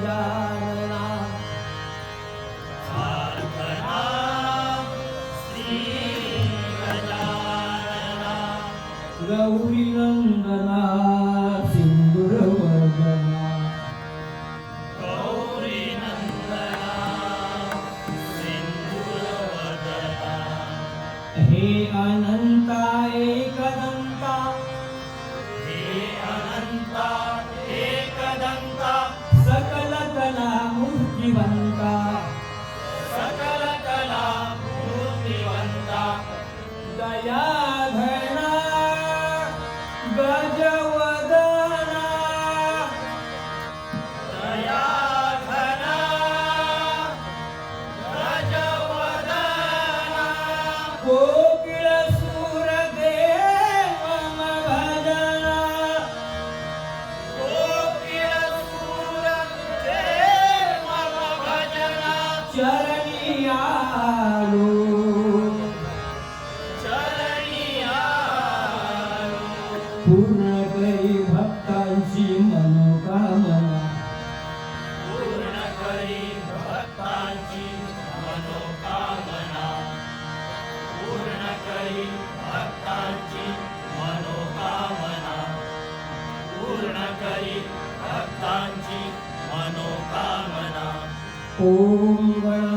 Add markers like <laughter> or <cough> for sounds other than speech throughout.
गजानना गौरी नंदना सिंदूरवर्धना हे अनंता एकदंता सकल कला 你们 ओम गणपते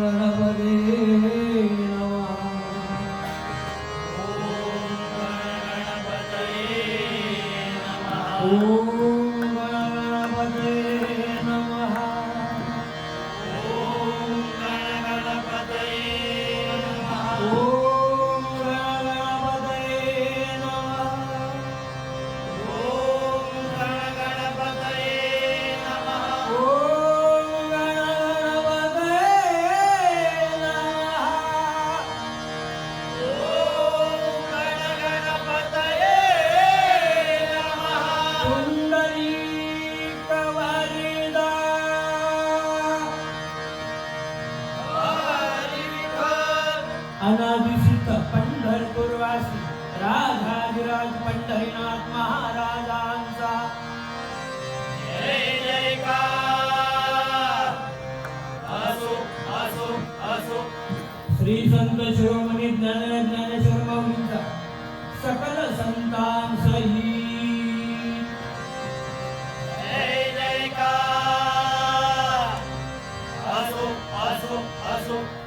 श्री संत शिरोमणी ज्ञान ज्ञानेश्वर माऊलींचा सकल संतांसही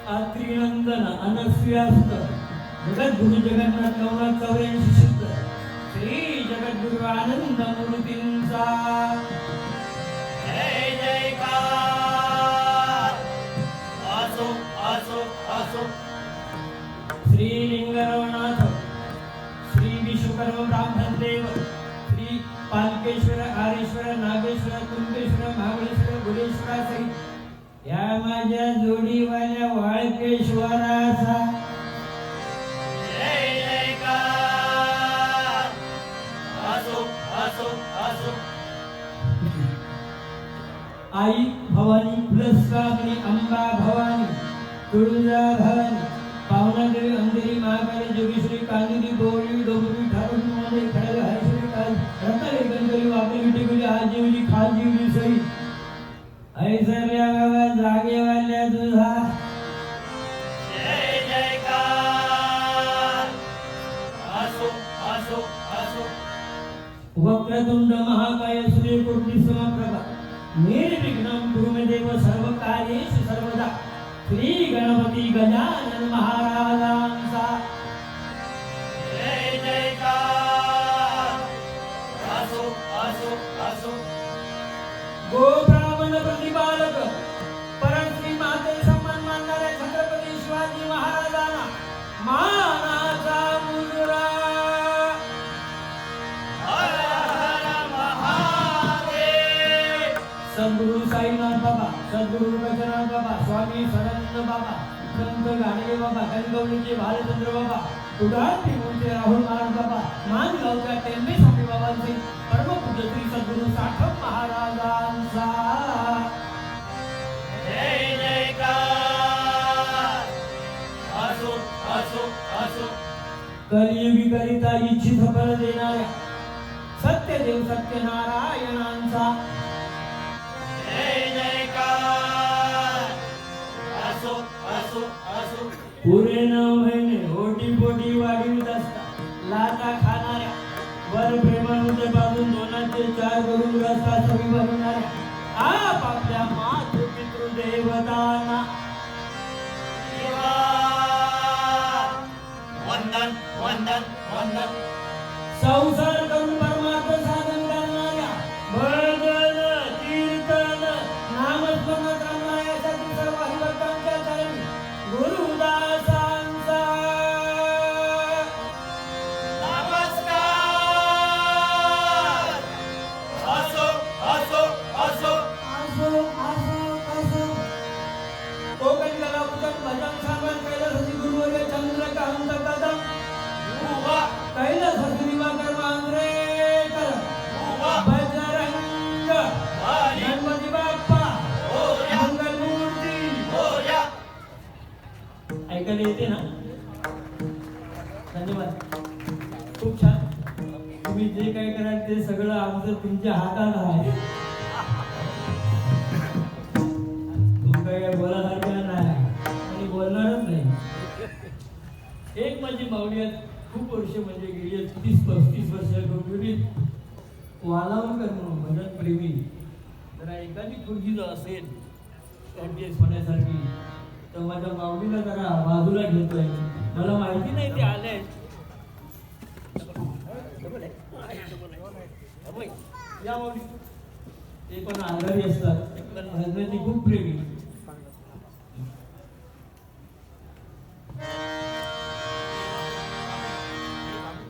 अत्रिनंदन अनस्व्यास्त जगद्गुरु जगन्नाथ नवनाथ चौऱ्याऐंशी सिद्ध. श्री जगद्गुरु आनंद मूर्तींचा. पालकेश्वर आरेश्वर नागेश्वर कुंभेश्वर महाबळेश्वर गुलेश्वर सहित. या माझ्या जोडीवाल्या वाळकेश्वराचा. आई भवानी प्लस कामणी अंबा भवानी तुळजा भवानी पावनादेवी अंधेरी महाकाली जोगेश्वरी कांदिरी गौरी डोंगरी वक्रतुंड महाकाय सूर्यकोटी समप्रभा निर्विघ्नं भूमिदेव मे सर्व कार्येषु सर्वदा. श्री गणपती गजानन महाराजांचा. जय जयकार असो असो असो. गो ब्राह्मण प्रतिपालक. सद्गुरु साईनाथ बाबा सद्गुरु गजानन बाबा स्वामी सदानंद बाबा संत गाडगे बाबा कणकवलीचे भालचंद्र बाबा उदाहरण मूळचे राहुल महाराज बाबा मानगावच्या टेंबे स्वामी बाबांचे परमपूज्य श्री सद्गुरु साठम महाराजांचा. कलियुगी करिता इच्छित फल देणाऱ्या सत्यदेव सत्यनारायणांचा. पुरे नऊ महिने ओटी पोटी वाढवित असता लाटा खाणाऱ्या. वर प्रेमामध्ये बाजून दोनाचे चार करून रस्ता सवी ऐकायला येते ना? धन्यवाद. खूप छान. तुम्ही जे काय कराल ते सगळं आमचं तुमच्या हातात आहे. तुमचं काय बोलासारखं नाही. आणि बोलणारच नाही. एक माझी माऊली आहेत. खूप वर्ष म्हणजे गेली तीस पस्तीस वर्ष वालावकर म्हणून भजन प्रेमी. जरा एखादी खुर्ची जर असेल ऍडजस्ट होण्यासारखी तर माझ्या माऊलीला जरा बाजूला घेतोय. मला माहिती नाही ते आले या माऊली. ते पण आजारी असतात. हजरती खूप प्रेमी.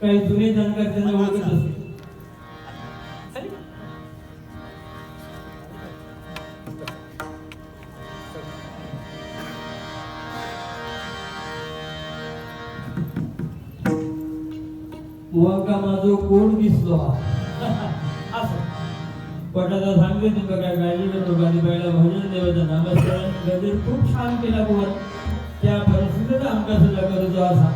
काही जुने जाणकार त्यांना ओळखत असतात. का माझो कोण दिसलो हा? <laughs> असं. पटाचा सांगते तुमका काय गायली जातो गाडी बायला भजन देवाचं नामस्मरण गजर खूप छान केला बुवा. त्या परिस्थितीत आमका सुद्धा करूचो असा